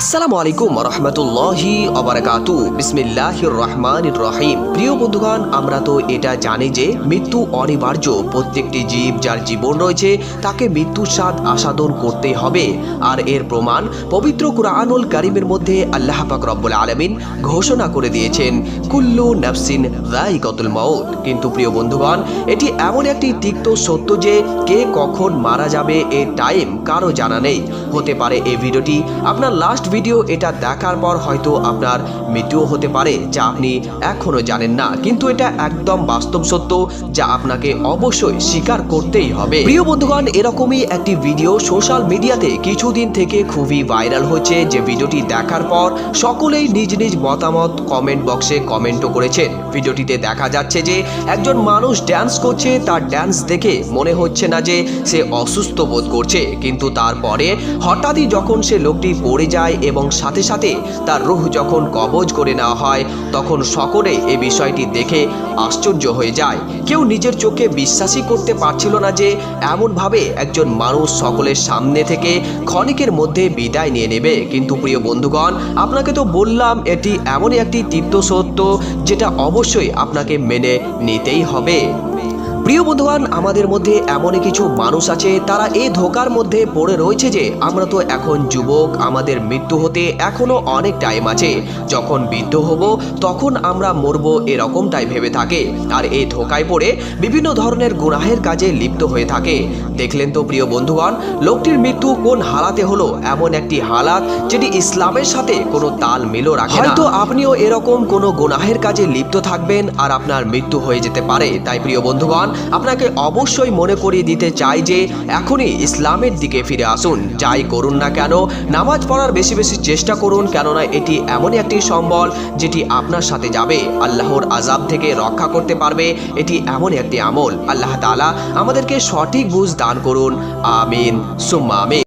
আসসালামু আলাইকুম রহমতুল্লাহি অবরাকাতু বিসমিল্লাহির রহমানির রহিম প্রিয় বন্ধুগণ, আমরা তো এটা জানি যে মৃত্যু অনিবার্য। প্রত্যেকটি জীব যার জীবন রয়েছে, তাকে মৃত্যুর স্বাদ আসাদন করতে হবে। আর এর প্রমাণ পবিত্র কুরআনুল কারিমের মধ্যে আল্লাহ পাক রব্বুল আলমিন ঘোষণা করে দিয়েছেন, কুল্লু নাফসিন রাইকাতুল মাউত। কিন্তু প্রিয় বন্ধুগণ, এটি এমন একটি তিক্ত সত্য যে কে কখন মারা যাবে এর টাইম কারও জানা নেই। হতে পারে এই ভিডিওটি। আপনার লাস্ট ভিডিও এটা দেখার পর হয়তো আপনার মৃত্যুও হতে পারে, যা আপনি এখনও জানেন না। কিন্তু এটা একদম বাস্তব সত্য, যা আপনাকে অবশ্যই স্বীকার করতেই হবে। প্রিয় বন্ধুগণ, এরকমই একটি ভিডিও সোশ্যাল মিডিয়াতে কিছুদিন থেকে খুবই ভাইরাল হচ্ছে যে ভিডিওটি দেখার পর সকলেই নিজ নিজ মতামত কমেন্ট বক্সে কমেন্টও করেছেন। ভিডিওটিতে দেখা যাচ্ছে যে একজন মানুষ ড্যান্স করছে, তার ড্যান্স দেখে মনে হচ্ছে না যে সে অসুস্থ বোধ করছে। কিন্তু তারপরে হঠাৎই যখন সে লোকটি পড়ে যায় এবং সাথে সাথে তার রুহ যখন কবজ করে নেওয়া হয়, তখন সকলে এ বিষয়টি দেখে আশ্চর্য হয়ে যায়। কেউ নিজের চোখে বিশ্বাসই করতে পারছিল না যে, এমনভাবে একজন মানুষ সকলের সামনে থেকে ক্ষণিকের মধ্যে বিদায় নিয়ে নেবে। কিন্তু প্রিয় বন্ধুগণ, আপনাকে তো বললাম, এটি এমনই একটি তীর্থ সত্য যেটা অবশ্যই আপনাকে মেনে নিতেই হবে। প্রিয় বন্ধুগণ আমাদের মধ্যে এমনই কিছু মানুষ আছে তারা এই ধোকার মধ্যে পড়ে রয়েছে যে আমরা তো এখন যুবক আমাদের মৃত্যু হতে এখনও অনেক টাইম আছে। যখন বৃদ্ধ হব তখন আমরা মরবো এরকমটাই ভেবে থাকে। আর এই ধোকায় পড়ে বিভিন্ন ধরনের গুনাহের কাজে লিপ্ত হয়ে থাকে। দেখলেন তো প্রিয় বন্ধুগণ লোকটির মৃত্যু কোন হালাতে হলো? এমন একটি হালাত যেটি ইসলামের সাথে কোনো তাল মিলও রাখে না। হয়তো আপনিও এরকম কোনো গুনাহের কাজে লিপ্ত থাকবেন আর আপনার মৃত্যু হয়ে যেতে পারে। তাই প্রিয় বন্ধুগণ আপনাকে অবশ্যই মনে করিয়ে দিতে চাই যে এখনই ইসলামের দিকে ফিরে আসুন। যাই করুন না কেন, নামাজ পড়ার বেশি বেশি চেষ্টা করুন, কেননা এটি এমনই একটি সম্বল যেটি আপনার সাথে যাবে। আল্লাহর আজাব থেকে রক্ষা করতে পারবে, এটি এমন একটি আমল। আল্লাহ তালা আমাদেরকে সঠিক বুঝ দান করুন। আমিন। সুম্মা আমিন।